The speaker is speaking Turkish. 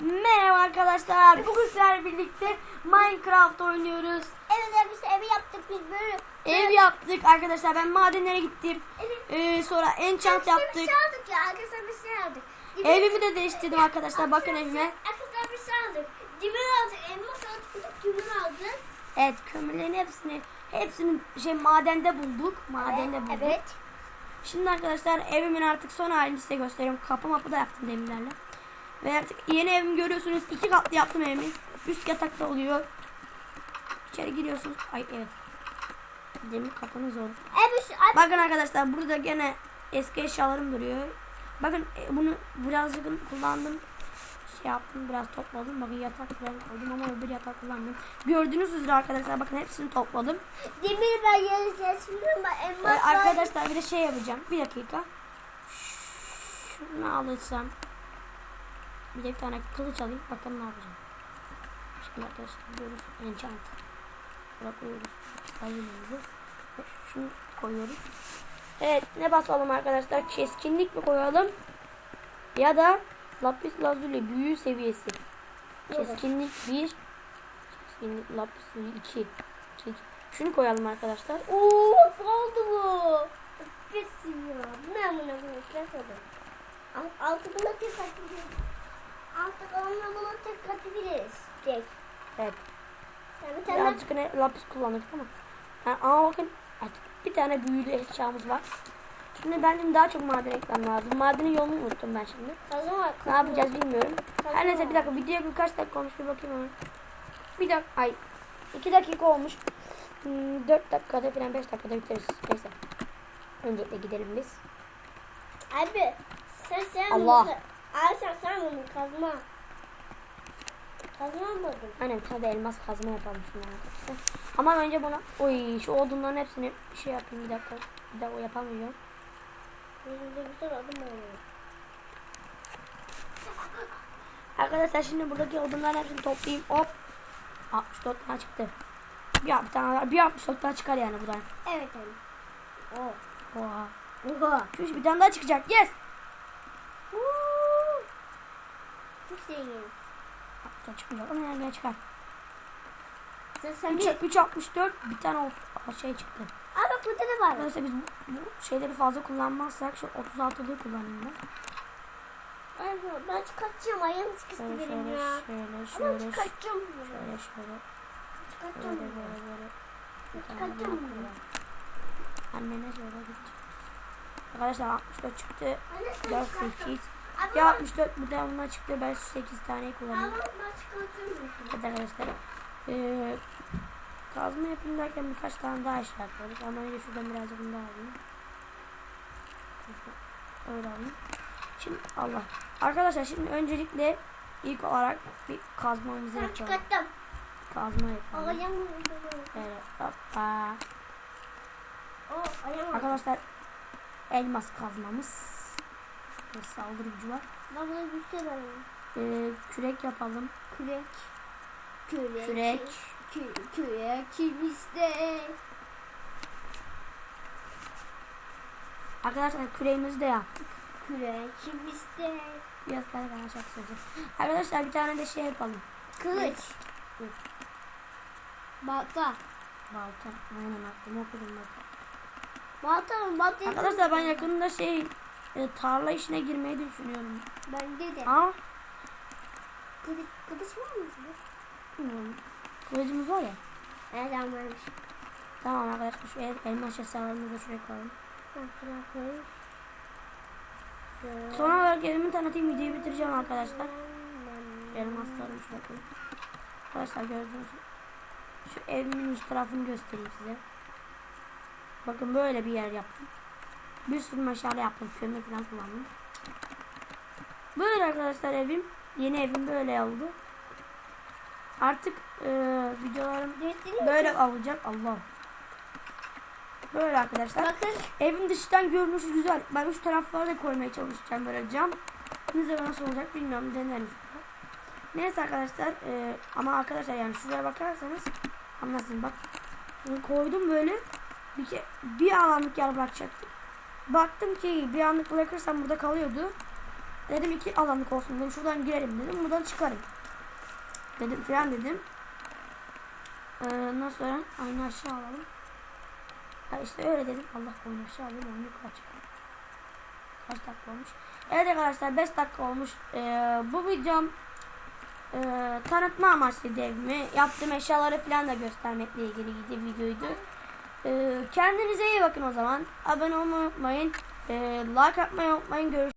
Merhaba arkadaşlar. Bugün sizlerle birlikte Minecraft oynuyoruz. Evet biz evi yaptık biz böyle. Ev yaptık arkadaşlar. Ben madenlere gittim. Ee, sonra enchant Arkadaşlar yaptık. Bir şey aldık ya arkadaşlar bir şey aldık. Evimi de değiştirdim arkadaşlar. Bakın evime. Arkadaşlar bir şey aldık. Dibini aldık. Elmas aldık. Dibini aldık. Evet kömürlerin hepsini hepsini şey madende bulduk. Madende bulduk. Evet. Şimdi arkadaşlar evimin artık son halini size gösteriyorum. Kapı mapı da yaptım demirlerle. Ve artık yeni evimi görüyorsunuz. İki katlı yaptım evimi. Üst yatakta oluyor. İçeri giriyorsunuz. Ay evet. Demir kapınız zor. Ay, Bakın arkadaşlar burada gene eski eşyalarım duruyor. Bakın e, bunu birazcık kullandım. Şey yaptım biraz topladım. Bakın yatak falan aldım ama öbür yatak kullandım. Gördüğünüz üzere arkadaşlar bakın hepsini topladım. Demir ben yarı kesmiyorum. Ben Ee, arkadaşlar bir de şey yapacağım. Bir dakika. Şunu alırsam. Bir de bir tane kılıç alayım. Bakalım ne yapacağım. Şimdi arkadaşlar gidiyoruz. Enchant. Bırakıyoruz. Ve Şunu koyuyoruz. Evet ne basalım arkadaşlar? Keskinlik mi koyalım? Ya da lapis lazuli büyü seviyesi. Keskinlik 1. Keskinlik lapis lazuli 2. Şunu koyalım arkadaşlar. Oo oldu bu. Kesin ya. Bunu bunu keselim. Altı bunu tek atabiliriz. Artık onunla bunu tek atabiliriz. Tek. Evet. Yani bir tane Birazcık ne lapis kullandık ama. Ha, ama bakın artık bir tane büyülü eşyamız var. Şimdi benim daha çok maden ekmem lazım. Madenin yolunu unuttum ben şimdi. var. Ne yapacağız bilmiyorum. Tamam. Her neyse bir dakika video kaç dakika olmuş bir bakayım hemen. Bir dakika ay. iki dakika olmuş. Hmm, dört dakikada falan beş dakikada bitiririz. Neyse. Öncelikle gidelim biz. Abi sen sen Allah. bunu Abi sen bunu kazma. Kazma mı Aynen hadi elmas kazma yapalım şimdi arkadaşlar. Ama önce buna oy şu odunların hepsini şey yapayım bir dakika. Bir dakika yapamıyorum. Benim de güzel adım oluyor. Arkadaşlar şimdi buradaki odunların hepsini toplayayım. Hop. 64 tane çıktı. Bir, bir tane daha, bir 64 tane çıkar yani buradan. Evet abi. Oh. Oha. Oha. Şu bir tane daha çıkacak. Yes. Çok zengin. Hatta çıkmayacak ama yani çıkar. Sen sen 3, bir... 364 bir tane o- şey çıktı. Aa bak burada ne var? Arkadaşlar biz bu, bu şeyleri fazla kullanmazsak şu 36'lığı kullanayım ben. Ay ben çıkartacağım. Ayağım sıkıştı Şöyle benim şöyle ya. şöyle Ama şöyle şöyle çıkartacağım. bunu. şöyle şöyle Çıkartacağım. böyle bunu. böyle böyle. Çıkartacağım bunu. Annene söyle git. Arkadaşlar 64 çıktı. Anne sen 4 çıkartacağım. 8. Ya bak. 64 bir de bundan çıktı. Ben 8 tane ben çıkartacağım. Evet arkadaşlar. Ee, kazma yapayım derken birkaç tane daha eşya koyduk. Ama önce şuradan birazcık bunu daha alayım. Öyle alayım. Şimdi Allah. Arkadaşlar şimdi öncelikle ilk olarak bir kazmamızı Sen yapalım. çıkarttım. Kazma yapalım. Evet. Hoppa. Arkadaşlar elmas kazmamız. Ve saldırı gücü var. Ben bunu göstereyim. Ee, kürek yapalım. Kürek. Kürek. Kürek. Kü- Kürek kimiste? Arkadaşlar küreğimizi de yaptık. Kürek kimiste? Biraz daha bana çok. Arkadaşlar bir tane de şey yapalım. Kılıç. Evet. Balta. Balta. Aynen aklıma okudum balta. Balta mı? Balta. Arkadaşlar ben yakında şey e, tarla işine girmeyi düşünüyorum. Bende de. Ama Kılıç, kılıç var mı? bilmiyorum. Kılıcımız var ya. Nereden varmış? Tamam arkadaşlar şu el, elmas da şuraya koyalım. Son olarak elimi tanıtayım videoyu bitireceğim arkadaşlar. Elmaslarımı şuraya koyayım. Arkadaşlar gördüğünüz gibi. Şu evimin üst tarafını göstereyim size. Bakın böyle bir yer yaptım. Bir sürü meşale yaptım. Kömür falan kullandım. Böyle arkadaşlar evim. Yeni evim böyle oldu. Artık e, videolarım Göstereyim mi? böyle olacak. Allah. Böyle arkadaşlar. Bakın. Evin dıştan görünüşü güzel. Ben üst taraflara da koymaya çalışacağım böyle cam. Ne zaman nasıl olacak bilmiyorum. Denerim. Neyse arkadaşlar. e, ama arkadaşlar yani şuraya bakarsanız anlasın bak. Bunu koydum böyle. Bir, bir anlık yer bırakacaktım. Baktım ki bir anlık bırakırsam burada kalıyordu. Dedim iki alanlık olsun dedim. Şuradan girelim dedim. Buradan çıkarım. Dedim falan dedim. Ee, ondan sonra aynı aşağı alalım. Ha işte öyle dedim. Allah oyunu aşağı alayım onu yukarı çıkarım. Kaç dakika olmuş? Evet arkadaşlar 5 dakika olmuş. Ee, bu videom e, tanıtma amaçlı evimi. Yaptığım eşyaları falan da göstermekle ilgili bir videoydu. Ee, kendinize iyi bakın o zaman. Abone olmayı unutmayın. Ee, like atmayı unutmayın. Görüşürüz.